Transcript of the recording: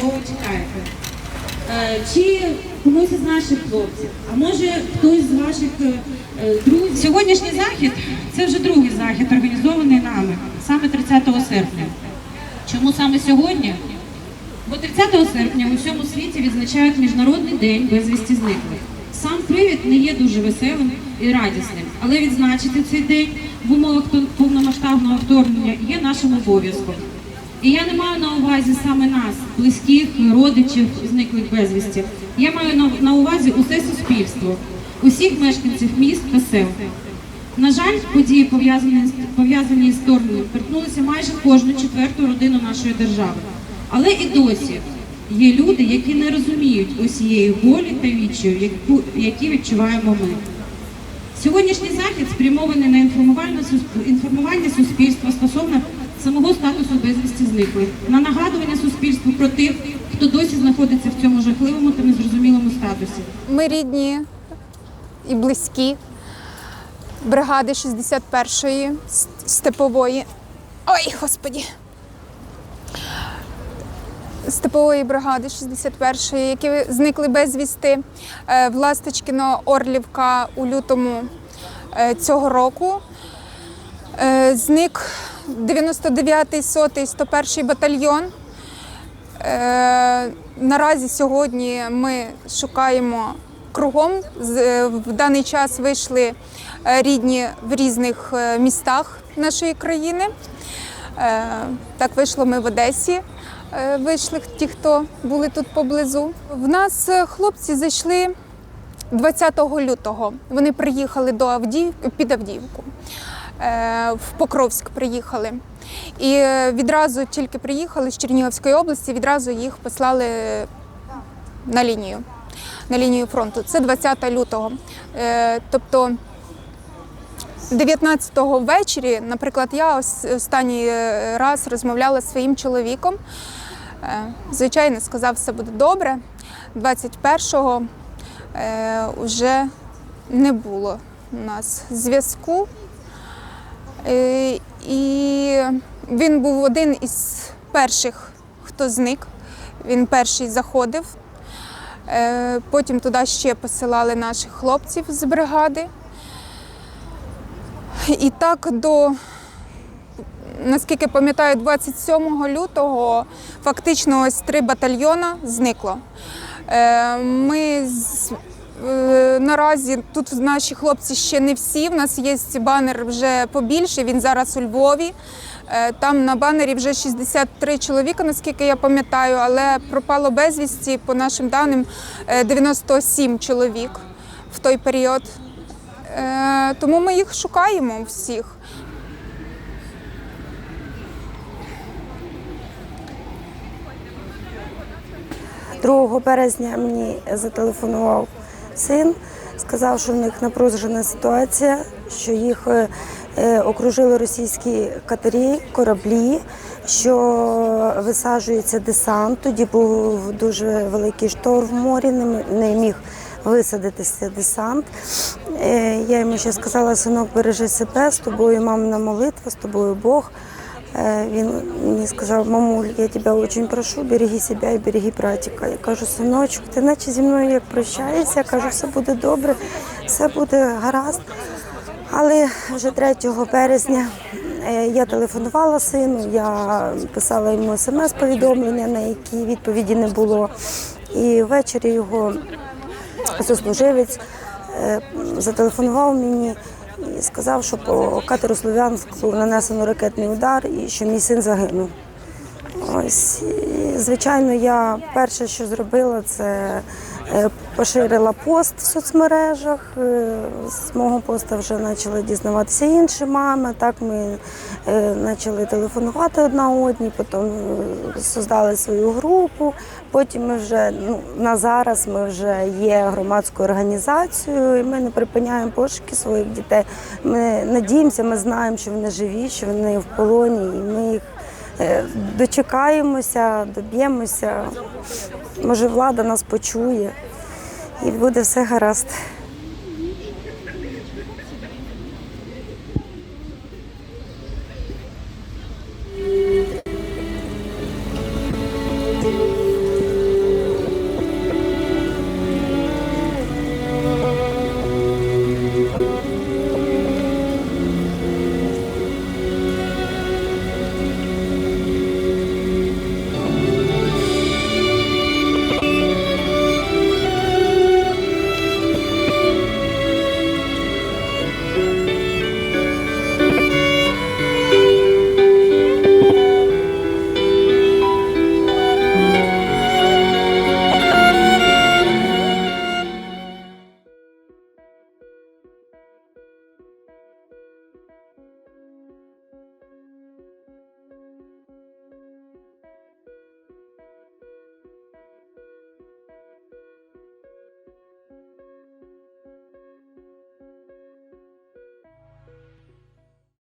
кого ви? Е, Чи комусь із наших хлопців, а може хтось з ваших е, друзів? Сьогоднішній захід це вже другий захід, організований нами, саме 30 серпня. Чому саме сьогодні? Бо 30 серпня у всьому світі відзначають Міжнародний день безвісті зниклих. Сам привід не є дуже веселим і радісним, але відзначити цей день в умовах повномасштабного вторгнення є нашим обов'язком. І я не маю на увазі саме нас, близьких, родичів, зниклих безвісті. Я маю на, увазі усе суспільство, усіх мешканців міст та сел. На жаль, події, пов'язані, пов'язані з вторгненням, торкнулися майже кожну четверту родину нашої держави. Але і досі є люди, які не розуміють усієї болі та відчаю, які відчуваємо ми. Сьогоднішній захід спрямований на інформування суспільства стосовно самого статусу безвісті зниклих, на нагадування суспільству про тих, хто досі знаходиться в цьому жахливому та незрозумілому статусі. Ми рідні і близькі бригади 61-ї степової. Ой, господі. Степової бригади 61-ї, які зникли безвісти е, в Ласточкіно Орлівка у лютому е, цього року. Е, Зник 99-й, 100-й, 101-й батальйон. Е, Наразі сьогодні ми шукаємо кругом. Е, В даний час вийшли е, рідні в різних містах нашої країни. Так вийшло ми в Одесі. Вийшли ті, хто були тут поблизу. В нас хлопці зайшли 20 лютого. Вони приїхали до Авдіїв під Авдіївку. Е, В Покровськ приїхали. І е, відразу тільки приїхали з Чернігівської області, відразу їх послали на лінію, на лінію фронту. Це 20 лютого. Е, Тобто 19-го ввечері, наприклад, я ос- останній раз розмовляла зі своїм чоловіком. Звичайно, сказав, все буде добре. 21-го е, вже не було у нас зв'язку. Е, І він був один із перших, хто зник. Він перший заходив. Е, Потім туди ще посилали наших хлопців з бригади. І так до, наскільки пам'ятаю, 27 лютого фактично ось три батальйона зникло. Е, Ми наразі тут наші хлопці ще не всі. У нас є банер вже побільше. Він зараз у Львові. Е, Там на банері вже 63 чоловіка, наскільки я пам'ятаю, але пропало безвісті, по нашим даним, е, 97 чоловік в той період. Е, Тому ми їх шукаємо всіх. 2 березня мені зателефонував син, сказав, що в них напружена ситуація, що їх е, е, окружили російські катері, кораблі, що висаджується десант. Тоді був дуже великий шторм в морі, не міг висадитися десант. Е, Я йому ще сказала, синок, бережи себе, з тобою мамина молитва, з тобою Бог. Е, Він мені сказав, мамуль, я тебе дуже прошу, береги себе і береги братика. Я кажу, синочок, ти наче зі мною як прощаєшся, я кажу, все буде добре, все буде гаразд. Але вже 3 березня е, я телефонувала сину, я писала йому смс-повідомлення, на які відповіді не було. І ввечері його сослуживець е, зателефонував мені і сказав, що по катеру Слов'янську нанесено ракетний удар і що мій син загинув. Ось, і, звичайно, я перше, що зробила, це поширила пост в соцмережах. Е, З мого поста вже почали дізнаватися інші мами. Так ми е, почали телефонувати одна одній, потім е, создали свою групу. Потім ми вже ну, на зараз ми вже є громадською організацією, і ми не припиняємо пошуки своїх дітей. Ми надіємося, ми знаємо, що вони живі, що вони в полоні, і ми їх е, Е, дочекаємося, доб'ємося. Може, влада нас почує і буде все гаразд.